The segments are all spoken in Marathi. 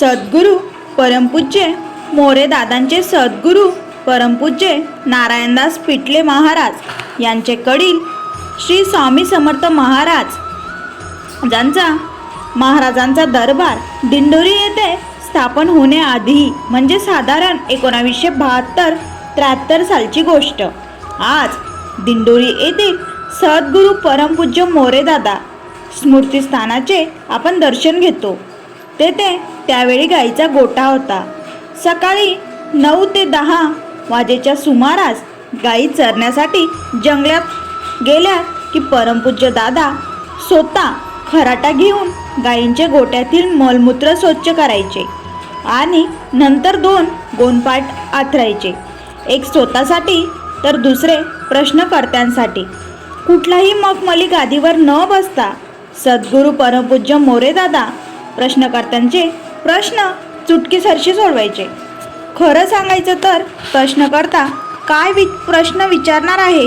सद्गुरू परमपूज्य मोरे दादांचे सद्गुरू परमपूज्य नारायणदास पिटले महाराज यांचे कडील श्री स्वामी समर्थ महाराज ज्यांचा महाराजांचा दरबार दिंडोरी येथे स्थापन होण्याआधी म्हणजे साधारण एकोणावीसशे बहात्तर त्र्याहत्तर सालची गोष्ट. आज दिंडोरी येथील सद्गुरू परमपूज्य मोरेदादा स्मृतीस्थानाचे आपण दर्शन घेतो. तेथे त्यावेळी गाईचा गोठा होता. सकाळी नऊ ते दहा वाजेच्या सुमारास गाई चरण्यासाठी जंगलात गेल्या की परमपूज्य दादा स्वतः खराटा घेऊन गायींचे गोट्यातील मलमूत्र स्वच्छ करायचे आणि नंतर दोन गोनपाट आथरायचे. एक स्वतःसाठी तर दुसरे प्रश्नकर्त्यांसाठी. कुठलाही मखमली गादीवर न बसता सद्गुरू परमपूज्य मोरेदादा प्रश्नकर्त्यांचे प्रश्न चुटकीसरशी सोडवायचे. खरं सांगायचं तर प्रश्नकर्ता काय वि प्रश्न विचारणार आहे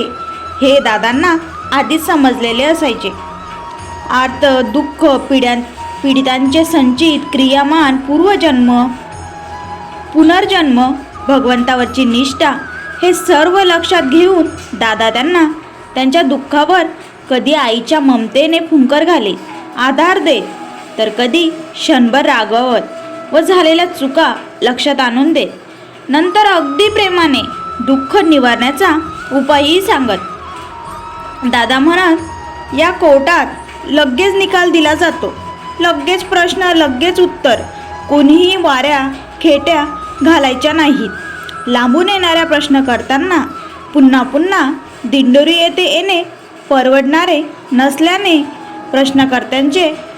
हे दादांना आधीच समजलेले असायचे. आर्त दुःख पिढ्यां पीडितांचे संचित क्रियामान पूर्वजन्म पुनर्जन्म भगवंतावरची निष्ठा हे सर्व लक्षात घेऊन दादा त्यांना त्यांच्या दुःखावर कधी आईच्या ममतेने फुंकर घाले आधार देत तर कधी क्षणभर रागवत व झालेल्या चुका लक्षात आणून देत. नंतर अगदी प्रेमाने दुःख निवारण्याचा उपायही सांगत. दादा म्हणत या कोर्टात लगेच निकाल दिला जातो. लगेच प्रश्न लगेच उत्तर. कोणीही वाऱ्या खेट्या घालायच्या नाहीत. लांबून येणाऱ्या प्रश्नकर्त्यांना पुन्हा पुन्हा दिंडोरी येथे येणे परवडणारे नसल्याने प्रश्नकर्त्यांचे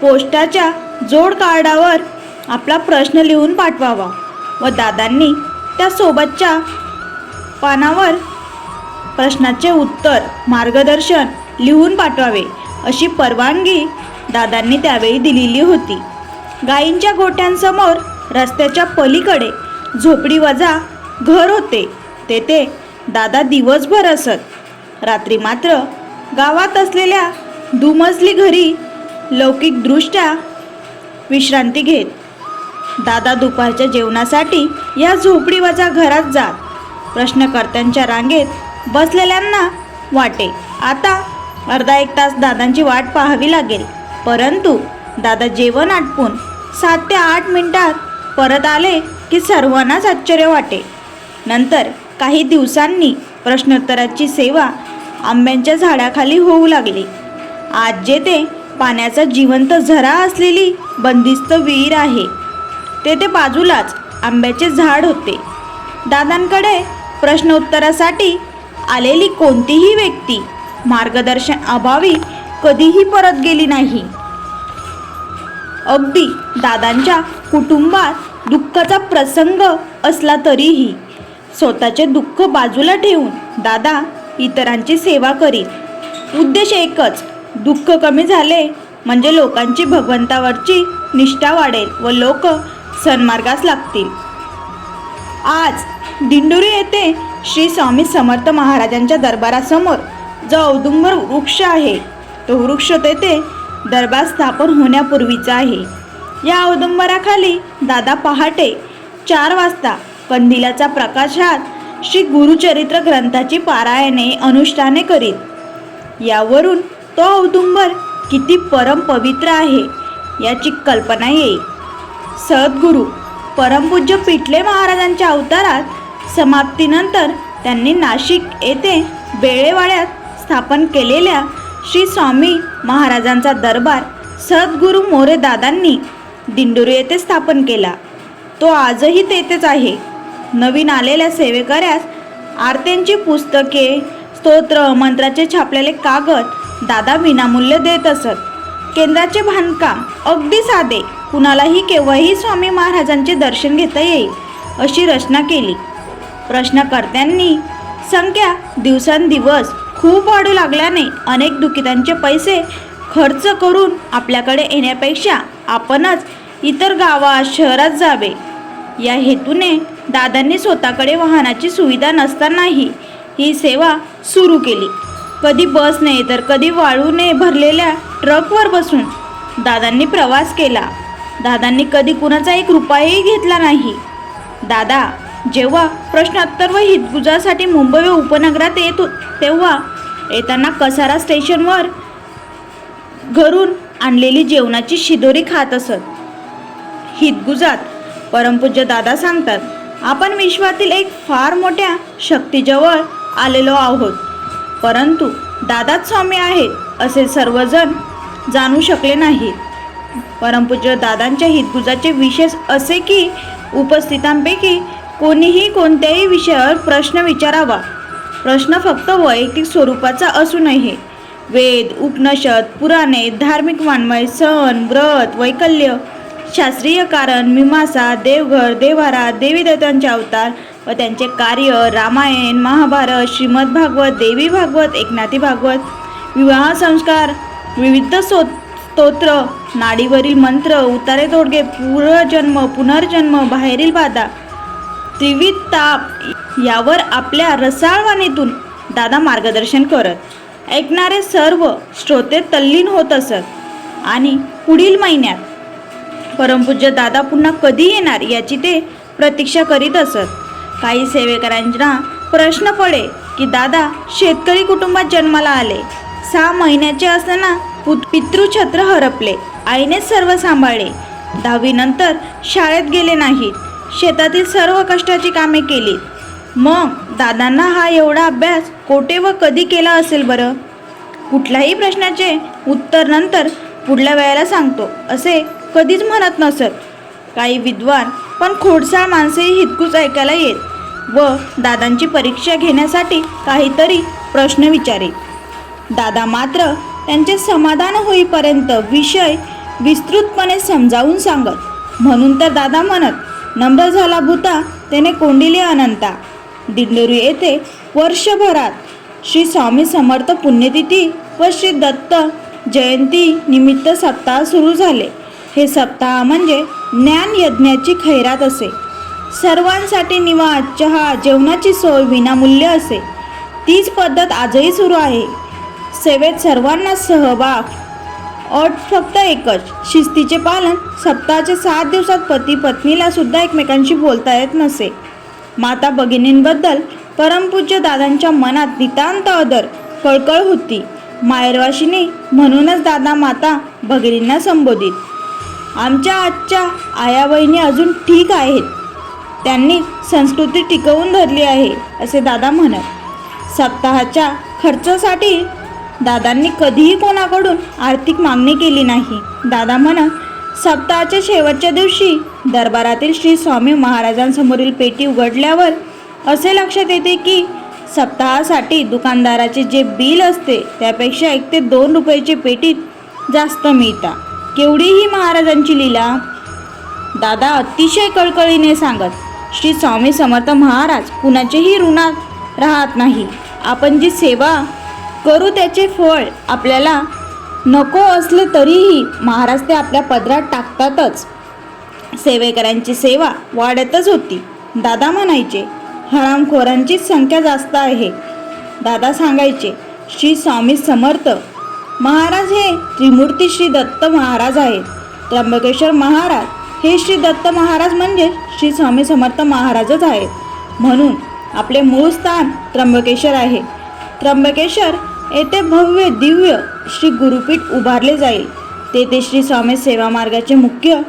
पोस्टाच्या जोड कार्डावर आपला प्रश्न लिहून पाठवावा व दादांनी त्यासोबतच्या पानावर प्रश्नाचे उत्तर मार्गदर्शन लिहून पाठवावे अशी परवानगी दादांनी त्यावेळी दिलेली होती. गायींच्या गोठ्यांसमोर रस्त्याच्या पलीकडे झोपडी वजा घर होते. तेथे दादा दिवसभर असत. रात्री मात्र गावात असलेल्या दुमजली घरी लौकिकदृष्ट्या विश्रांती घेत. दादा दुपारच्या जेवणासाठी या झोपडीवजा घरात जात. प्रश्नकर्त्यांच्या रांगेत बसलेल्यांना वाटे. आता अर्धा एक तास दादांची वाट पाहावी लागेल. परंतु दादा जेवण आटपून सात ते आठ मिनिटात परत आले की सर्वांनाच आश्चर्य वाटे. नंतर काही दिवसांनी प्रश्नोत्तराची सेवा आंब्यांच्या झाडाखाली होऊ लागली. आज जेथे पाण्याचा जिवंत झरा असलेली बंदिस्त विहीर आहे. तेथे बाजूलाच आंब्याचे झाड होते. दादांकडे प्रश्नोत्तरासाठी आलेली कोणतीही व्यक्ती मार्गदर्शन अभावी कधीही परत गेली नाही. अगदी दादांच्या कुटुंबात दुःखाचा प्रसंग असला तरीही स्वतःचे दुःख बाजूला ठेवून दादा इतरांची सेवा करीत. उद्देश एकच दुःख कमी झाले म्हणजे लोकांची भगवंतावरची निष्ठा वाढेल व लोक सन्मार्गास लागतील. आज दिंडोरी येथे श्री स्वामी समर्थ महाराजांच्या दरबारासमोर जो औदुंबर वृक्ष आहे तो वृक्ष तेथे दरबार स्थापन होण्यापूर्वीचा आहे. या औदुंबराखाली दादा पहाटे चार वाजता कंदिलाचा प्रकाशात श्री गुरुचरित्र ग्रंथाची पारायणे अनुष्ठाने करीत. यावरून तो औदुंबर किती परमपवित्र आहे याची कल्पना येईल. सद्गुरू परमपूज्य पिठले महाराजांच्या अवतारात समाप्तीनंतर त्यांनी नाशिक येथे बेळेवाड्यात स्थापन केलेल्या श्री स्वामी महाराजांचा दरबार सद्गुरू मोरे दादांनी दिंडोरी येथे स्थापन केला. तो आजही तेथेच आहे. नवीन आलेल्या सेवेकऱ्यास आरत्यांची पुस्तके स्तोत्र मंत्राचे छापलेले कागद दादा विनामूल्य देत असत. केंद्राचे बांधकाम अगदी साधे. कुणालाही केव्हाही स्वामी महाराजांचे दर्शन घेता येईल अशी रचना केली. प्रश्नकर्त्यांनी संख्या दिवसांदिवस खूप वाढू लागल्याने अनेक दुखितांचे पैसे खर्च करून आपल्याकडे येण्यापेक्षा आपणच इतर गावात शहरात जावे. या हेतूने दादांनी स्वतःकडे वाहनाची सुविधा नसतानाही ही सेवा सुरू केली. कधी बसने तर कधी वाळूने भरलेल्या ट्रकवर बसून दादांनी प्रवास केला. दादांनी कधी कुणाचा एक रुपयाही घेतला नाही. दादा जेव्हा प्रश्नोत्तर व हितगुजासाठी मुंबई व उपनगरात येत तेव्हा येताना कसारा स्टेशनवर घरून आणलेली जेवणाची शिदोरी खात असत. हितगुजात परमपूज्य दादा सांगतात आपण विश्वातील एक फार मोठ्या शक्तीजवळ आलेलो आहोत. परंतु दादाच स्वामी आहेत असे सर्वजण जाणू शकले नाहीत. परमपूज्य दादांच्या हितगुजाचे विशेष असे की उपस्थितांपैकी कोणीही कोणत्याही विषयावर प्रश्न विचारावा. प्रश्न फक्त वैयक्तिक स्वरूपाचा असू नये वेद उपनिषद पुराणे धार्मिक वाङ्मय सण व्रत वैकल्य शास्त्रीय कारण मीमांसा देवघर देवारा देवीदेवतांचे अवतार व त्यांचे कार्य रामायण महाभारत श्रीमद भागवत देवी भागवत एकनाथी भागवत विवाह संस्कार विविध सो स्तोत्र नाडीवरील मंत्र उतारे तोडगे पूर्वजन्म पुनर्जन्म बाहेरील बाधा त्रिविध ताप यावर आपल्या रसाळवाणीतून दादा मार्गदर्शन करत. ऐकणारे सर्व श्रोते तल्लीन होत असत. आणि पुढील महिन्यात परमपूज्य दादा पुन्हा कधी येणार याची ते प्रतीक्षा करीत असत. काही सेवेकरांना प्रश्न पडे की दादा शेतकरी कुटुंबात जन्माला आले. सहा महिन्याचे असताना पुत पितृछत्र हरपले. आईनेच सर्व सांभाळले. दहावीनंतर शाळेत गेले नाहीत. शेतातील सर्व कष्टाची कामे केली. मग दादांना हा एवढा अभ्यास कोठे व कधी केला असेल बरं? कुठल्याही प्रश्नाचे उत्तर नंतर पुढल्या वेळेला सांगतो. असे कधीच म्हणत नसत. काही विद्वान पण खोडसाळ माणसेही हितकूच ऐकायला येत. व दादांची परीक्षा घेण्यासाठी काहीतरी प्रश्न विचारे. दादा मात्र त्यांचे समाधान होईपर्यंत विषय विस्तृतपणे समजावून सांगत म्हणून तर दादा म्हणत नम्र झाला भूता त्याने कोंडिले अनंता. दिंडोरी येथे वर्षभरात श्री स्वामी समर्थ पुण्यतिथी व श्री दत्त जयंती निमित्त सप्ताह सुरू झाले. हे सप्ताह म्हणजे ज्ञान यज्ञाची खैरात असे. सर्वांसाठी निवास चहा जेवणाची सोय विनामूल्य असे. तीच पद्धत आजही सुरू आहे. सेवेत सर्वांना सहभाग. अट फक्त एकच शिस्तीचे पालन. सप्ताहाच्या सात दिवसात पती पत्नीला सुद्धा एकमेकांशी बोलता येत नसे. माता भगिनींबद्दल परमपूज्य दादांच्या मनात नितांत आदर कळकळ होती. मायरवाशिनी म्हणूनच दादा माता भगिनींना संबोधित. आमच्या आजच्या आया बहिणी अजून ठीक आहेत. त्यांनी संस्कृती टिकवून धरली आहे असे दादा म्हणत. सप्ताहाच्या खर्चासाठी दादांनी कधीही कोणाकडून आर्थिक मागणी केली नाही. दादा म्हणत सप्ताहाच्या शेवटच्या दिवशी दरबारातील श्री स्वामी महाराजांसमोरील पेटी उघडल्यावर असे लक्षात येते की सप्ताहासाठी दुकानदाराचे जे बिल असते त्यापेक्षा एक ते दोन रुपयाचे पेटीत जास्त मिळतात. केवढी ही महाराजांची लीला दादा अतिशय कळकळीने सांगत श्री स्वामी समर्थ महाराज कुणाचेही ऋणात राहत नाही. आपण जी सेवा करू त्याचे फळ आपल्याला नको असले तरीही महाराज ते आपल्या पदरात टाकतातच. सेवेकरांची सेवा वाढतच होती. दादा म्हणायचे हरामखोरांचीच संख्या जास्त आहे. दादा सांगायचे श्री स्वामी समर्थ महाराज हे त्रिमूर्ती श्री दत्त महाराज आहेत. त्र्यंबकेश्वर महाराज हे श्री दत्त महाराज म्हणजे श्री स्वामी समर्थ महाराजच आहेत. म्हणून आपले मूळ स्थान त्र्यंबकेश्वर आहे. त्र्यंबकेश्वर येथे भव्य दिव्य श्री गुरुपीठ उभारले जाईल. तेथे श्री स्वामी सेवा मार्गाचे मुख्य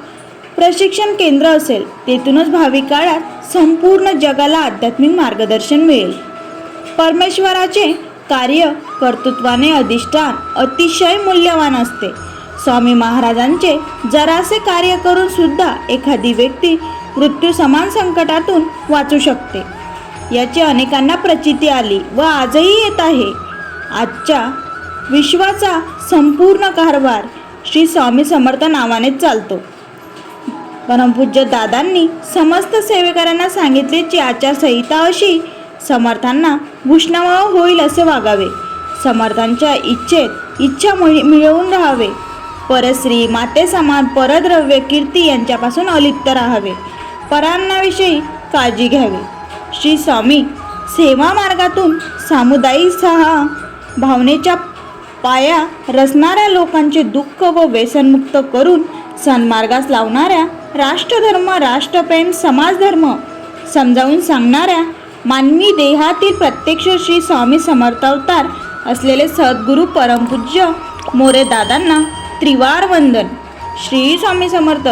प्रशिक्षण केंद्र असेल. तेथूनच भावी काळात संपूर्ण जगाला आध्यात्मिक मार्गदर्शन मिळेल. परमेश्वराचे कार्य कर्तृत्वाने अधिष्ठान अतिशय मूल्यवान असते. स्वामी महाराजांचे जरासे कार्य करून सुद्धा एखादी व्यक्ती मृत्यू समान संकटातून वाचू शकते. याची अनेकांना प्रचिती आली व आजही येत आहे. आजच्या विश्वाचा संपूर्ण कारभार श्री स्वामी समर्थ नावानेच चालतो. परमपूज्य दादांनी समस्त सेवेकऱ्यांना सांगितल्याची आचारसंहिता अशी समर्थांना भूषणावह होईल असे वागावे. समर्थांच्या इच्छेत इच्छा मिळवून राहावे. परश्री मातेसमान परद्रव्य कीर्ती यांच्यापासून अलिप्त राहावे. परांनाविषयी काळजी घ्यावी. श्री स्वामी सेवा मार्गातून सामुदायिक सहा भावनेच्या पाया रचणाऱ्या लोकांचे दुःख व व्यसनमुक्त करून सन्मार्गास लावणाऱ्या राष्ट्रधर्म राष्ट्रप्रेम समाजधर्म समजावून सांगणाऱ्या मानवी देहातील प्रत्यक्ष श्री स्वामी समर्थ अवतार असलेले सद्गुरू परमपूज्य मोरे दादांना त्रिवार वंदन. श्री स्वामी समर्थ.